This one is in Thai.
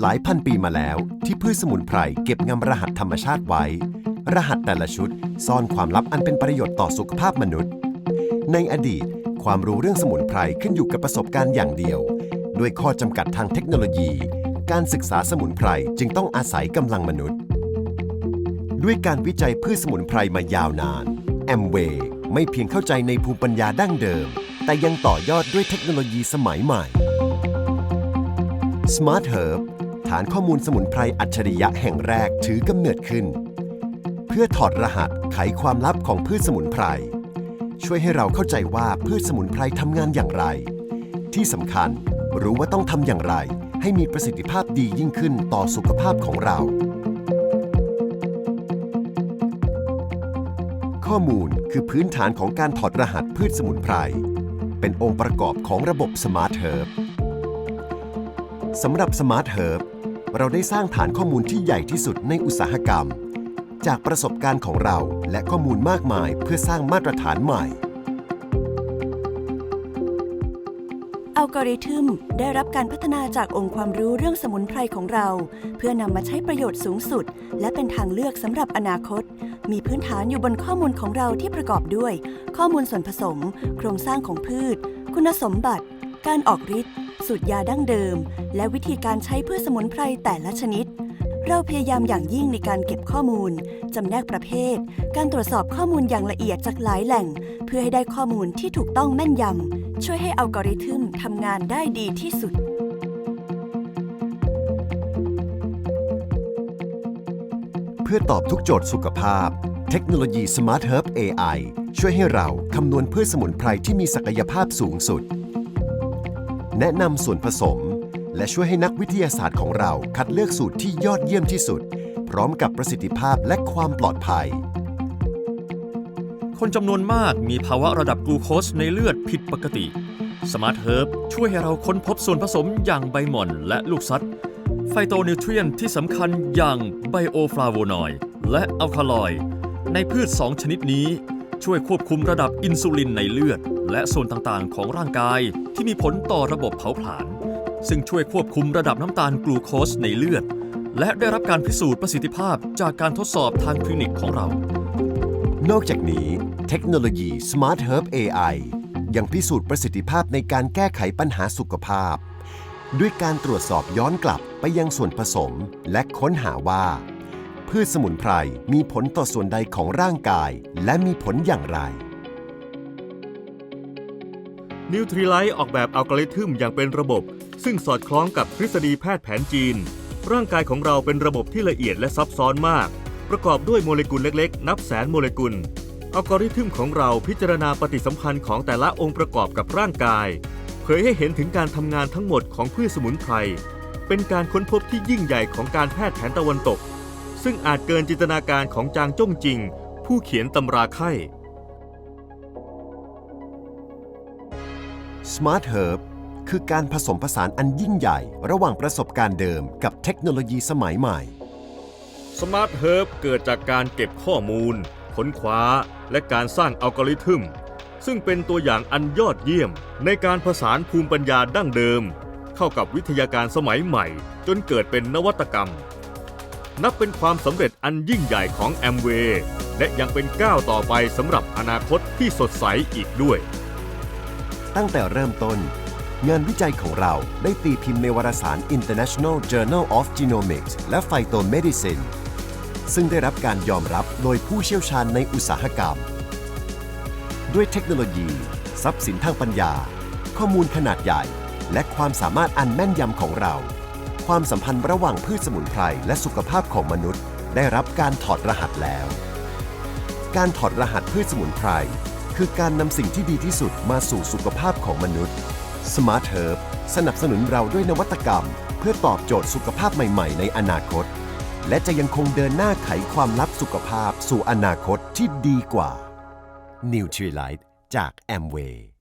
หลายพันปีมาแล้วที่พืชสมุนไพรเก็บงำรหัสธรรมชาติไว้ รหัสแต่ละชุดซ่อนความลับอันเป็นประโยชน์ต่อสุขภาพมนุษย์ ในอดีต ความรู้เรื่องสมุนไพรขึ้นอยู่กับประสบการณ์อย่างเดียว ด้วยข้อจำกัดทางเทคโนโลยี การศึกษาสมุนไพรจึงต้องอาศัยกำลังมนุษย์ ด้วยการวิจัยพืชสมุนไพรมายาวนานแอมเวย์ไม่เพียงเข้าใจในภูมิปัญญาดั้งเดิม แต่ยังต่อยอดด้วยเทคโนโลยีสมัยใหม่ Smart Herb านข้อมูลสมุนไพรอัจฉริยะแห่งแรกถือกำเนิดขึ้น เพื่อถอดรหัสไขความลับของพืชสมุนไพร ช่วยให้เราเข้าใจว่าพืชสมุนไพรทำงานอย่างไร ที่สำคัญรู้ว่าต้องทำอย่างไร ให้มีประสิทธิภาพดียิ่งขึ้นต่อสุขภาพของเรา ข้อมูลคือพื้นฐานของการถอดรหัสพืชสมุนไพร เป็นองค์ประกอบของระบบ Smart Herb สำหรับ Smart Herb เร เราได้สร้างฐานข้อมูลที่ใหญ่ที่สุดในอุตสาหกรรม จากประสบการณ์ของเราและข้อมูลมากมายเพื่อสร้างมาตรฐานใหม่ อัลกอริทึมได้รับการพัฒนาจากองค์ความรู้เรื่องสมุนไพรของเรา เพื่อนำมาใช้ประโยชน์สูงสุด และเป็นทางเลือกสำหรับอนาคต มีพื้นฐานอยู่บนข้อมูลของเราที่ประกอบด้วย ข้อมูลส่วนผสม โครงสร้างของพืช คุณสมบัติ การออกฤทธิ์ สูตรยาดั้งเดิม และวิธีการใช้พืชสมุนไพรแต่ละชนิด เราพยายามอย่างยิ่งในการเก็บข้อมูล จำแนกประเภท การตรวจสอบข้อมูลอย่างละเอียดจากหลายแหล่ง เพื่อให้ได้ข้อมูลที่ถูกต้องแม่นยำช่วยให้อัลกอริทึมทำงานได้ดีที่สุดเพื่อตอบทุกโจทย์สุขภาพ เทคโนโลยี Smart Herb AI ช่วยให้เราคำนวณพืชสมุนไพรที่มีศักยภาพสูงสุด แนะนำส่วนผสม และช่วยให้นักวิทยาศาสตร์ของเราคัดเลือกสูตรที่ยอดเยี่ยมที่สุด พร้อมกับประสิทธิภาพและความปลอดภัย คนจำนวนมากมีภาวะระดับกลูโคสในเลือดผิดปกติ สมาร์ทเฮิร์บช่วยให้เราค้นพบส่วนผสมอย่างใบหม่อนและลูกซัดไฟโตนิวทรียนที่สำคัญอย่างไบโอฟลาโวนอยด์และอัลคาลอยด์ในพืช2ชนิดนี้ ช่วยควบคุมระดับอินซูลินในเลือด และส่วนต่างๆ ของร่างกายที่มีผลต่อระบบเผาผลาญซึ่งช่วยควบคุมระดับน้ำตาลกลูโคสในเลือด และได้รับการพิสูจน์ประสิทธิภาพจากการทดสอบทางคลินิกของเรา นอกจากนี้ เทคโนโลยี Smart Herb AI ยังพิสูจน์ประสิทธิภาพในการแก้ไขปัญหาสุขภาพ ด้วยการตรวจสอบย้อนกลับไปยังส่วนผสม และค้นหาว่า พืชสมุนไพรมีผลต่อส่วนใดของร่างกาย และมีผลอย่างไร นิวทรีไลท์ออกแบบอัลกอริทึมอย่างเป็นระบบ ซึ่งสอดคล้องกับทฤษฎีแพทย์แผนจีน ร่างกายของเราเป็นระบบที่ละเอียดและซับซ้อนมาก ประกอบด้วยโมเลกุลเล็กๆ นับแสนโมเลกุลอัลกอริทึมของเราพิจารณาปฏิสัมพันธ์ของแต่ละองค์ประกอบกับร่างกาย เผยให้เห็นถึงการทำงานทั้งหมดของพืชสมุนไพรเป็นการค้นพบที่ยิ่งใหญ่ของการแพทย์แผนตะวันตก ซึ่งอาจเกินจินตนาการของจางจ้งจริง ผู้เขียนตำราไข้ Smart Herb คือการผสมผสานอันยิ่งใหญ่ระหว่างประสบการณ์เดิมกับเทคโนโลยีสมัยใหม่สมาร์ทเฮิร์บเกิดจากการเก็บข้อมูล ค้นคว้า และการสร้างอัลกอริทึม ซึ่งเป็นตัวอย่างอันยอดเยี่ยม ในการผสานภูมิปัญญาดั้งเดิม เข้ากับวิทยาการสมัยใหม่ จนเกิดเป็นนวัตกรรม นับเป็นความสำเร็จอันยิ่งใหญ่ของแอมเวย์และยังเป็นก้าวต่อไปสำหรับอนาคตที่สดใสอีกด้วย ตั้งแต่เริ่มต้น งานวิจัยของเราได้ตีพิมพ์ในวารสาร International Journal of Genomics และ Phytomedicine ซึ่งได้รับการยอมรับโดยผู้เชี่ยวชาญในอุตสาหกรรม ด้วยเทคโนโลยี ทรัพย์สินทางปัญญา ข้อมูลขนาดใหญ่ และความสามารถอันแม่นยำของเรา ความสัมพันธ์ระหว่างพืชสมุนไพรและสุขภาพของมนุษย์ ได้รับการถอดรหัสแล้ว การถอดรหัสพืชสมุนไพรคือการนำสิ่งที่ดีที่สุดมาสู่สุขภาพของมนุษย์ Smart Herb สนับสนุนเราด้วยนวัตกรรม เพื่อตอบโจทย์สุขภาพใหม่ๆ ในอนาคต และจะยังคงเดินหน้าไขความลับสุขภาพสู่อนาคตที่ดีกว่า Nutrilite จาก Amway